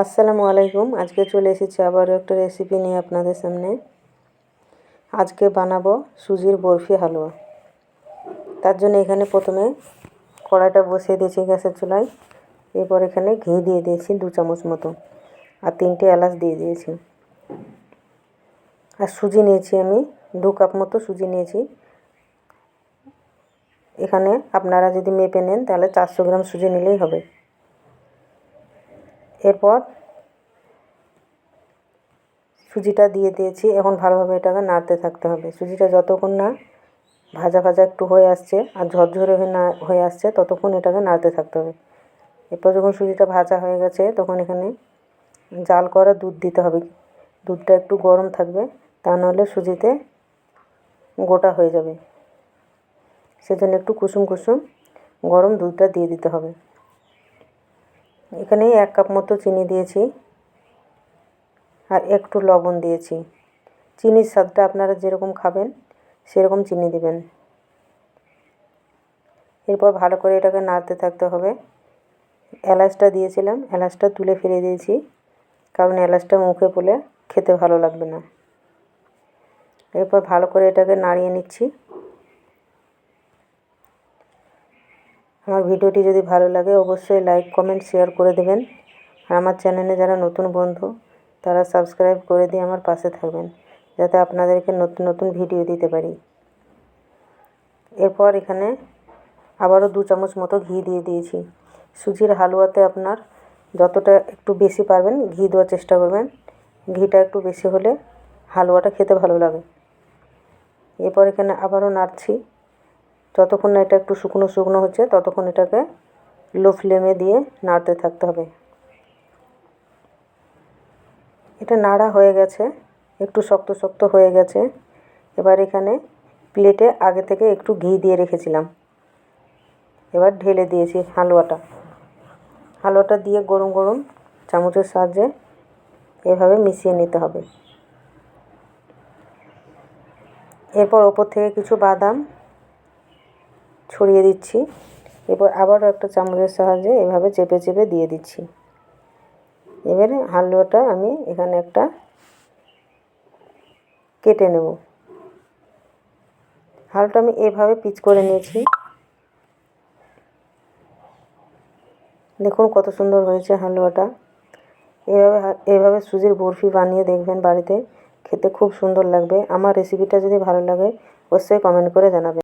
আসসালামু আলাইকুম। আজকে চলে এসেছি আবারও একটা রেসিপি নিয়ে আপনাদের সামনে। আজকে বানাবো সুজির বরফি হালুয়া। তার জন্য এখানে প্রথমে কড়াইটা বসিয়ে দিয়েছি গ্যাসের চুলায়। এরপর এখানে ঘি দিয়ে দিয়েছি দু চামচ মতো আর তিনটে এলাচ দিয়ে দিয়েছি। আর সুজি নিয়েছি আমি, দু কাপ মতো সুজি নিয়েছি। এখানে আপনারা যদি মেপে নেন তাহলে চারশো গ্রাম সুজি নিলেই হবে। এরপর সুজিটা দিয়ে দিয়েছি। এখন ভালোভাবে এটাকে নাড়তে থাকতে হবে। সুজিটা যতক্ষণ না ভাজা ভাজা একটু হয়ে আসছে আর ঝরঝরে হয়ে না, হয়ে আসছে, ততক্ষণ এটাকে নাড়তে থাকতে হবে। এরপর যখন সুজিটা ভাজা হয়ে গেছে, তখন এখানে জাল করা দুধ দিতে হবে। দুধটা একটু গরম থাকবে, তা নাহলে সুজিতে গোটা হয়ে যাবে। সেজন্য একটু কুসুম কুসুম গরম দুধটা দিয়ে দিতে হবে। এখানে এক কাপ মতো চিনি দিয়েছি আর একটু লবণ দিয়েছি। চিনির স্বাদটা আপনারা যেরকম খাবেন, সেরকম চিনি দেবেন। এরপর ভালো করে এটাকে নাড়তে থাকতে হবে। এলাচটা দিয়েছিলাম, এলাচটা তুলে ফেলে দিয়েছি, কারণ এলাচটা মুখে পড়লে খেতে ভালো লাগবে না। এরপর ভালো করে এটাকে নাড়িয়ে নিচ্ছি। আমার ভিডিওটি যদি ভালো লাগে, অবশ্যই লাইক কমেন্ট শেয়ার করে দেবেন। আর আমার চ্যানেলে যারা নতুন বন্ধু, তারা সাবস্ক্রাইব করে দিয়ে আমার পাশে থাকবেন, যাতে আপনাদেরকে নতুন নতুন ভিডিও দিতে পারি। এরপর এখানে আবারও দু চামচ মতো ঘি দিয়ে দিয়েছি। সুজির হালুয়াতে আপনার যতটা একটু বেশি পারবেন, ঘি দেওয়ার চেষ্টা করবেন। ঘিটা একটু বেশি হলে হালুয়াটা খেতে ভালো লাগে। এরপর এখানে আবারও নাড়ছি। যতক্ষণ না এটা একটু শুকনো শুকনো হচ্ছে, ততক্ষণ এটাকে লো ফ্লেমে দিয়ে নাড়তে থাকতে হবে। এটা নাড়া হয়ে গেছে, একটু শক্ত শক্ত হয়ে গেছে। এবার এখানে প্লেটে আগে থেকে একটু ঘি দিয়ে রেখেছিলাম। এবার ঢেলে দিয়েছি হালুয়াটা। হালুয়াটা দিয়ে গরম গরম চামচের সাহায্যে এভাবে মিশিয়ে নিতে হবে। এরপর ওপর থেকে কিছু বাদাম ছড়িয়ে দিচ্ছি। এরপর আবারও একটা চামচের সাহায্যে এভাবে চেপে চেপে দিয়ে দিচ্ছি। এবারে হালুয়াটা আমি এখানে একটা কেটে নেব। হালুয়াটা আমি এভাবে পিচ করে নিয়েছি। দেখুন কত সুন্দর হয়েছে হালুয়াটা। এভাবে এভাবে সুজির বরফি বানিয়ে দেখবেন বাড়িতে। খেতে খুব সুন্দর লাগবে। আমার রেসিপিটা যদি ভালো লাগে, অবশ্যই কমেন্ট করে জানাবেন।